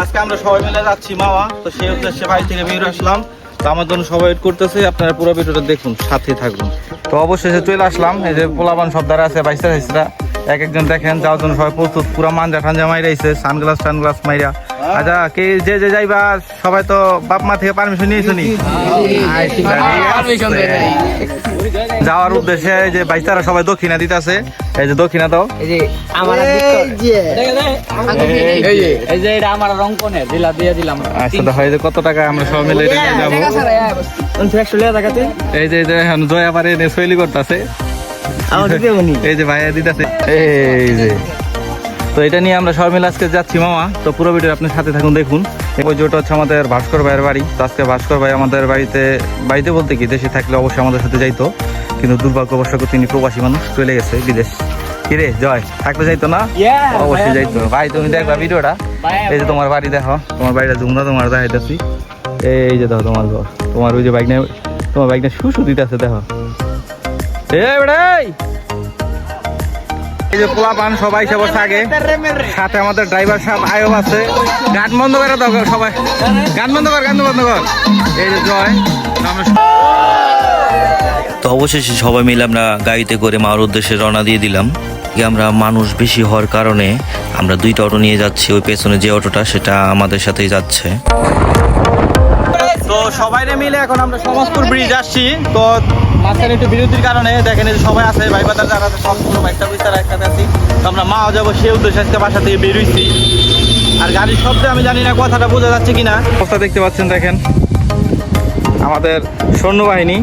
আজকে আমরা সবাই মিলে যাচ্ছি মামা তো সেই উদ্দেশ্যে বাড়ি থেকে বের আসলাম তো আমার জন্য সবাই ওয়েট করতেছে, আপনারা পুরো ভিডিওটা দেখুন সাথে থাকুন। তো অবশেষে চলে আসলাম, এই যে পোলাবান সব দ্বারা আছে বাইসা বাইসরা এক একজন দেখেন যাওয়ার জন্য সবাই প্রস্তুত, পুরো মাঞ্জা ঠাঞ্জা মাইরাইছে সানগ্লাস টানগ্লাস মাইরা। আচ্ছা কে যে যে যাইবা সবাই তো বাপ মা থেকে পারমিশন নিয়েছো নি যাওয়ার উদ্দেশ্যে এই যে বাইসারা সবাই দক্ষিণা দিতেছে। এই যে দক্ষিণা দাও। আচ্ছা কত টাকা আমরা সবাই মিলে যাব। এই যে এই যে এখন জয়া এনে শৈলী করতেছে। এই যে ভাইয়া দিতেছে। এই যে। তো এটা নিয়ে আমরা সবাই মিলে আজকে যাচ্ছি মামা। তো পুরো ভিডিও আপনার সাথে থাকুন দেখুন। ওই যেটা হচ্ছে আমাদের ভাস্কর ভাইয়ের বাড়ি। তো আজকে ভাস্কর ভাই আমাদের বাড়িতে বাড়িতে বলতে কি দেশে থাকলে অবশ্যই আমাদের সাথে যাইতো। কিন্তু দুর্ভাগ্যবশত তিনি প্রবাসী মানুষ চলে গেছে বিদেশ। কিরে জয় থাকতে যাইতো না? অবশ্যই যাইতো। ভাই তুমি দেখবা ভিডিওটা। এই যে তোমার বাড়ি দেখো তোমার বাড়িটা জুমনা তোমার দেখাইতেছি। এই যে দেখো তোমার ঘর। তোমার ওই যে বাইক নিয়ে তোমার বাইক নিয়ে শুশু দিতেছে দেখো। এই বেড়াই এই যে পোলা পান, সবাই সে বসে আগে। সাথে আমাদের ড্রাইভার সাহেব, আয়ব আছে। গান বন্ধ করে দাও সবাই। গান বন্ধ কর, গান বন্ধ কর। এই যে জয় তো অবশেষে সবাই মিলে আমরা গাড়িতে করে মার উদ্দেশ্যে রওনা দিয়ে দিলাম। আমরা মানুষ বেশি হওয়ার কারণে আমরা দুইটা অটো নিয়ে যাচ্ছি, ওই পেছনে যে অটোটা, সেটা আমাদের সাথেই যাচ্ছে। তো সবাই মিলে এখন আমরা সমস্তপুর ব্রিজ আসছি। তো মাঝখানে একটু বিরতির কারণে দেখেন যে সবাই আছে, ভাই বাদার যারা আছে, সব পুরো বাইকটা বিস্তার একসাথে আছি। তো আমরা মাও যাব, সে উদ্দেশ্যে আজকে বাসা থেকে বেরোইছি। আর গাড়ির শব্দে আমি জানি না কথাটা বোঝা যাচ্ছে কিনা। অবস্থা দেখতে পাচ্ছেন, দেখেন। আমাদের সৈন্যবাহিনী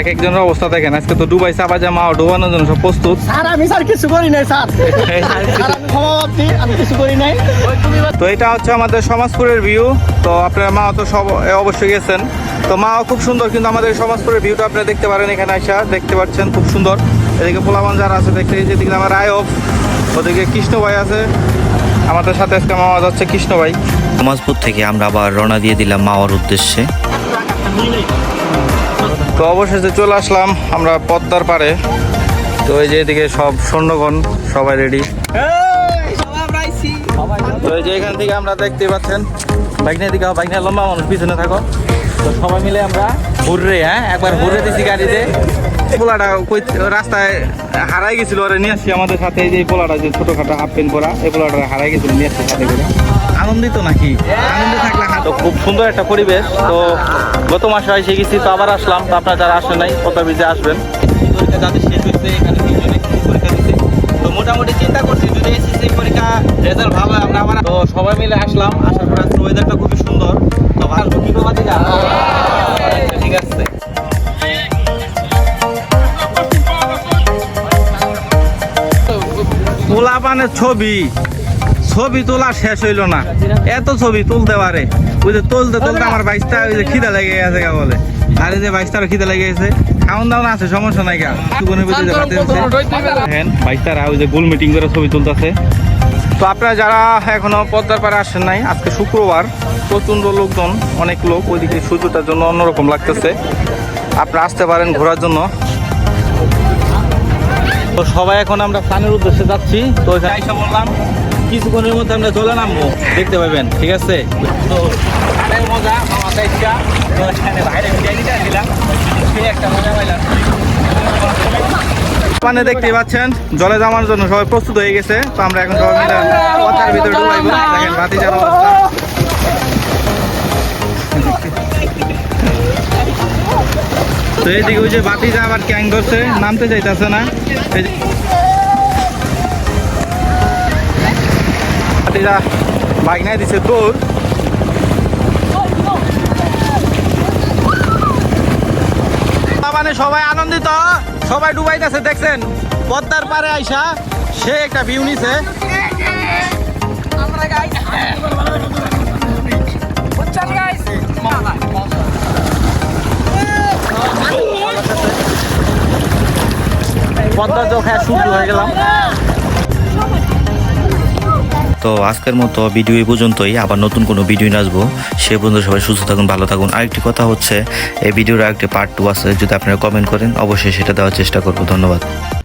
এক একজনের অবস্থা দেখেন। আজকে তো ডুবাই চাপা যা মাও ডুবানোর জন্য সব প্রস্তুত। স্যার আমি স্যার কিছু করি নাই স্যার। আমি কিছু করি নাই। তো এটা হচ্ছে আমাদের সমাজপুরের ভিউ তো আপনার মা তো সব অবশ্যই গেছেন। তো মাও খুব সুন্দর কিন্তু আমাদের সমাজপুরের ভিউটা আপনারা দেখতে পারেন এখানে আসা দেখতে পাচ্ছেন খুব সুন্দর। এদিকে পোলাবান যারা আছে দেখতে এই যেদিকে আমার আয়ব ওদিকে কৃষ্ণ ভাই আছে। আমাদের সাথে আজকে মামা যাচ্ছে কৃষ্ণ ভাই। সমাজপুর থেকে আমরা আবার রওনা দিয়ে দিলাম মাওয়ার উদ্দেশ্যে। তো অবশেষে চলে আসলাম আমরা পদ্মার পারে তো এই যে এদিকে সব সৈন্যগণ সবাই রেডি তো এই যে এখান থেকে আমরা দেখতে পাচ্ছেন বাইক নিয়ে দিকে বাইক নিয়ে লম্বা মানুষ পিছনে থাকো। তো সবাই মিলে আমরা ঘুররে হ্যাঁ একবার ঘুরে দিছি গাড়িতে। পোলাটা কই রাস্তায় হারাই গেছিল ওরা নিয়ে আসছি আমাদের সাথে। এই যে পোলাটা যে ছোটখাটো হাফ প্যান্ট পরা এই পোলাটা হারাই গেছিল নিয়ে আসছি সাথে করে। আনন্দিত নাকি? আনন্দে থাকলে তো খুব সুন্দর একটা পরিবেশ। তো গত মাসে এসে গেছি তো আবার আসলাম। তো আপনারা যারা আসেন নাই কত ব্রিজে আসবেন। পরীক্ষা যাদের শেষ হয়েছে এখানে তিনজনে পরীক্ষা দিচ্ছে। তো মোটামুটি চিন্তা করছি যদি এসএসসি পরীক্ষা রেজাল্ট ভালো হয় আমরা আবার তো সবাই মিলে আসলাম। আসার পর আজকে ওয়েদারটা খুবই সুন্দর। তো ভালো কি বাদে ঠিক আছে। পোলাপানের ছবি। ছবি তোলা শেষ হইল না। এত ছবি তুলতে পারে। ওই যে তুলতে তুলতে আমার বাইশটা ওই যে খিদা লেগে গেছে গা বলে। আর এই যে বাইশটারও খিদা লেগে গেছে। খাওয়ান দাওয়ান আছে, সমস্যা নাই সুগুনের ভিতরে দেখেন, বাইশটারা ওই যে গোল মিটিং করে ছবি তুলতেছে। তো আপনারা যারা এখনও পদ্মার পাড়ে আসেন নাই, আজকে শুক্রবার প্রচণ্ড লোকজন, অনেক লোক ওইদিকে সূর্যটার জন্য অন্যরকম লাগতেছে। আপনারা আসতে পারেন ঘোরার জন্য। তো সবাই এখন আমরা স্থানের উদ্দেশ্যে যাচ্ছি। তো এখানে বললাম কিছুক্ষণের মধ্যে আমরা চলে নামবো। দেখতে পাবেন ঠিক আছে? তো মজা বাইরে একটা পাইলাম। পানে দেখতে পাচ্ছেন জলে যাওয়ার জন্য সবাই প্রস্তুত হয়ে গেছে। তো আমরা এখন সবাই মিলে ভিতরে ঢুকাইবো দেখেন বাতি যাওয়ার অবস্থা। তো এইদিকে ওই যে বাতিটা আবার ক্যাং করছে নামতে চাইতেছে না। এই যে- বাইক নাই দিছে তোর মানে সবাই আনন্দিত, সবাই ডুবাইতেছে, দেখছেন? পদ্মার পারে আইসা সে একটা ভিউ নিছে। পদ্মার চোখে শুরু হয়ে গেলাম। তো আজকের মতো ভিডিও এই পর্যন্তই। আবার নতুন কোনো ভিডিও নিয়ে আসব। সে পর্যন্ত সবাই সুস্থ থাকুন, ভালো থাকুন। আরেকটি কথা হচ্ছে, এই ভিডিওর আরেকটি পার্ট টু আছে। যদি আপনারা কমেন্ট করেন, অবশ্যই সেটা দেওয়ার চেষ্টা করব। ধন্যবাদ।